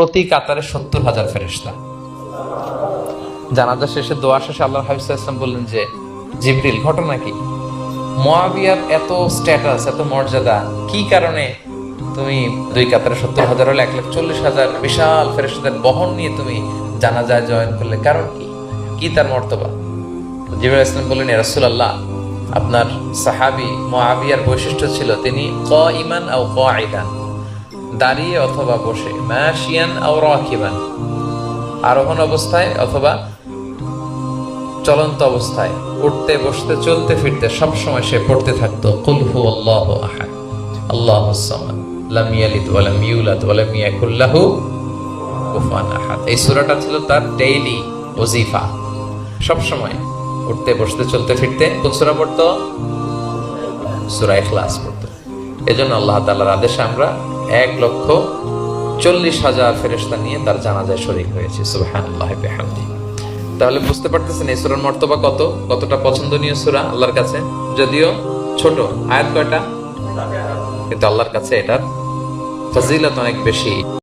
প্রতি কাতারে সত্তর হাজার ফেরেস্তা জানাজা শেষে, দোয়া শেষে আল্লাহ হাবিজ ইসলাম বললেন যে, জিবরিল, ঘটনা কি? মোয়াবিয়ার এত স্ট্যাটাস এত মর্যাদা, কি কারণে তুমি দুই কাতারে সত্তর হাজার হলে এক লাখ চল্লিশ হাজার বিশাল ফেরেস্তাদের বহন নিয়ে তুমি জানাজায় জয়েন করলে? কারণ কি? কি তার মর্তবা? জিবরাল ইসলাম বললেন রাসুল আল্লাহ আপনার সাহাবি মোয়াবিয়ার বৈশিষ্ট্য ছিল তিনি ক ইমান ও ক আইদান দাঁড়িয়ে অথবা বসে ম্যাশিয়ান ও রাকিবান। আরোহণ অবস্থায় অথবা চলন্ত অবস্থায়, উঠতে, বসতে, চলতে, ফিরতে সব সময় সে পড়তে থাকতো। কুল হু আল্লাহ আহাদ, আল্লাহ লাম ইয়ালিদ ওয়া লাম ইউলাদ ওয়া লাম ইয়াকুল লাহু কুফুয়ান আহাদ। এই সূরাটা ছিল তার ডেইলি ওজিফা। সব সময় উঠতে, বসতে, চলতে, ফিরতে, কোন সূরা পড়তো? সূরা ইখলাস পড়তো। এজন্য আল্লাহ তাআলার আদেশে আমরা এক লক্ষ চল্লিশ হাজার ফেরেস্তা নিয়ে তার জানাজায় শরিক হয়েছে। সুবহানাল্লাহি বিহামদি। তাহলে বুঝতে পারতেছেন এই সুরার মর্তবা কত? কতটা পছন্দনীয় সুরা আল্লাহর কাছে? যদিও ছোট। আয়াত কয়টা? কিন্তু আল্লাহর কাছে এটার ফজিলত অনেক বেশি।